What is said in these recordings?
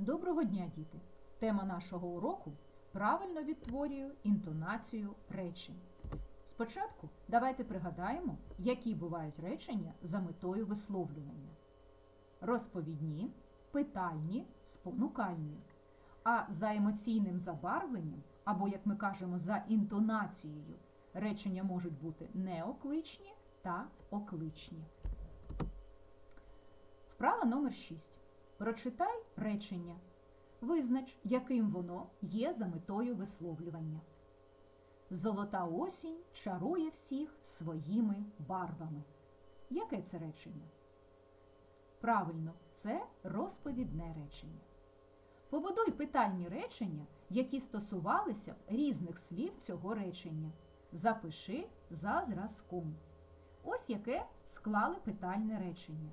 Доброго дня, діти! Тема нашого уроку правильно відтворюю інтонацію речень. Спочатку давайте пригадаємо, які бувають речення за метою висловлювання: розповідні, питальні, спонукальні. А за емоційним забарвленням, або, як ми кажемо, за інтонацією, речення можуть бути неокличні та окличні. Вправа номер 6. Прочитай речення. Визнач, яким воно є за метою висловлювання. Золота осінь чарує всіх своїми барвами. Яке це речення? Правильно, це розповідне речення. Побудуй питальні речення, які стосувалися б різних слів цього речення. Запиши за зразком. Ось яке склали питальне речення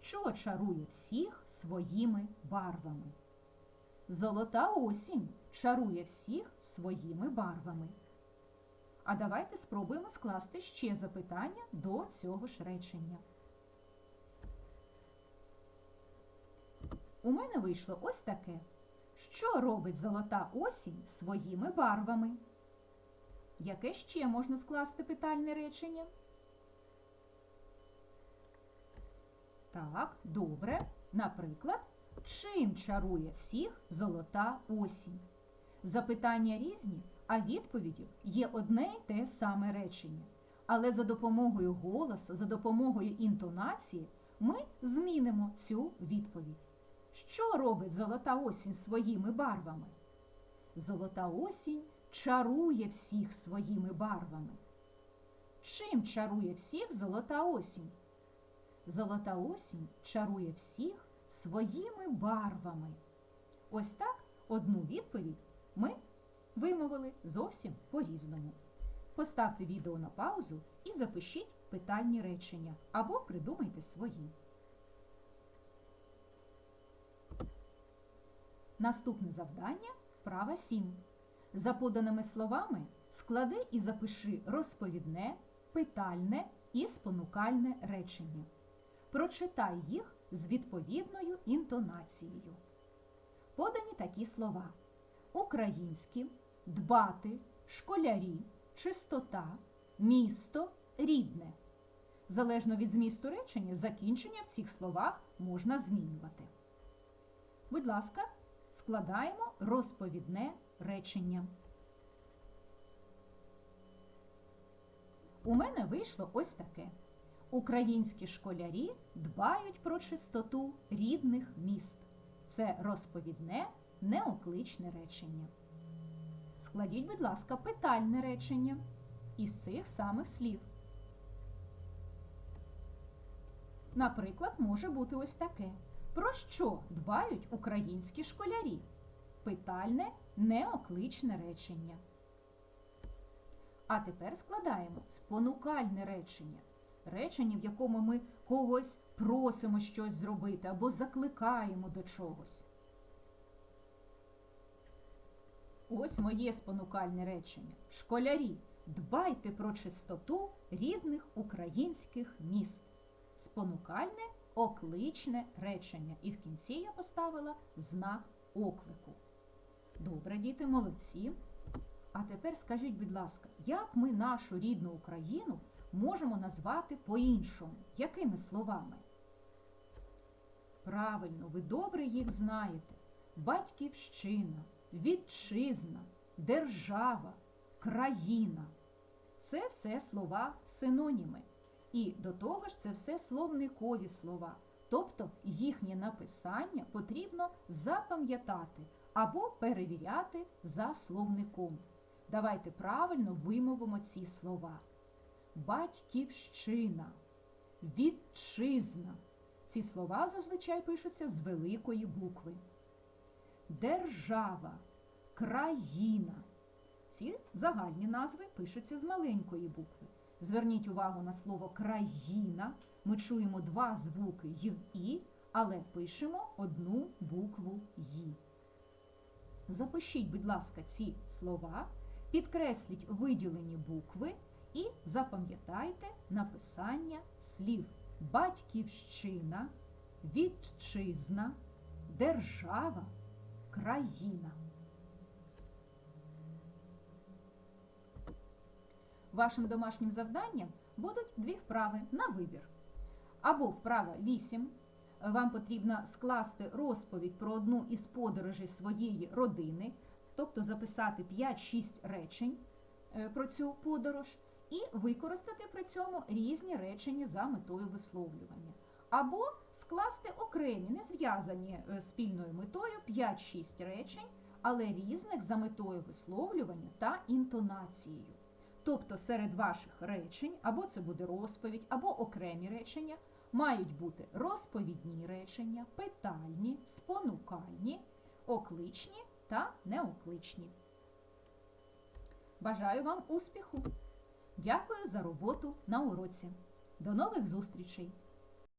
що чарує всіх своїми барвами. Золота осінь чарує всіх своїми барвами. А давайте спробуємо скласти ще запитання до цього ж речення. У мене вийшло ось таке. Що робить золота осінь своїми барвами? Яке ще можна скласти питальне речення? Так, добре. Наприклад, чим чарує всіх золота осінь? Запитання різні, а відповіддю є одне й те саме речення. Але за допомогою голосу, за допомогою інтонації ми змінимо цю відповідь. Що робить золота осінь своїми барвами? Золота осінь чарує всіх своїми барвами. Чим чарує всіх золота осінь? Золота осінь чарує всіх своїми барвами. Ось так одну відповідь ми вимовили зовсім по-різному. Поставте відео на паузу і запишіть питальні речення або придумайте свої. Наступне завдання вправа 7. За поданими словами склади і запиши розповідне, питальне і спонукальне речення. Прочитай їх з відповідною інтонацією. Подані такі слова: українські, дбати, школярі, чистота, місто, рідне. Залежно від змісту речення, закінчення в цих словах можна змінювати. Будь ласка, складаємо розповідне речення. У мене вийшло ось таке. Українські школярі дбають про чистоту рідних міст. Це розповідне, неокличне речення. Складіть, будь ласка, питальне речення із цих самих слів. Наприклад, може бути ось таке. Про що дбають українські школярі? Питальне, неокличне речення. А тепер складаємо спонукальне речення реченні, в якому ми когось просимо щось зробити або закликаємо до чогось. Ось моє спонукальне речення. Школярі, дбайте про чистоту рідних українських міст. Спонукальне окличне речення. І в кінці я поставила знак оклику. Добре, діти, молодці. А тепер скажіть, будь ласка, як ми нашу рідну Україну можемо назвати по-іншому. Якими словами? Правильно, ви добре їх знаєте. Батьківщина, вітчизна, держава, країна. Це все слова синоніми. І до того ж, це все словникові слова. Тобто їхнє написання потрібно запам'ятати або перевіряти за словником. Давайте правильно вимовимо ці слова батьківщина, вітчизна. Ці слова зазвичай пишуться з великої букви. Держава, країна. Ці загальні назви пишуться з маленької букви. Зверніть увагу на слово країна. Ми чуємо два звуки й і, але пишемо одну букву «ї». Запишіть, будь ласка, ці слова, підкресліть виділені букви і запам'ятайте написання слів батьківщина, вітчизна, держава, країна. Вашим домашнім завданням будуть дві вправи на вибір. Або вправа 8. Вам потрібно скласти розповідь про одну із подорожей своєї родини, тобто записати 5-6 речень е, про цю подорож і використати при цьому різні речення за метою висловлювання. Або скласти окремі, не зв'язані е, спільною метою 5-6 речень, але різних за метою висловлювання та інтонацією. Тобто серед ваших речень, або це буде розповідь, або окремі речення, мають бути розповідні речення, питальні, спонукальні, окличні та неокличні. Бажаю вам успіху! Дякую за роботу на уроці. До нових зустрічей!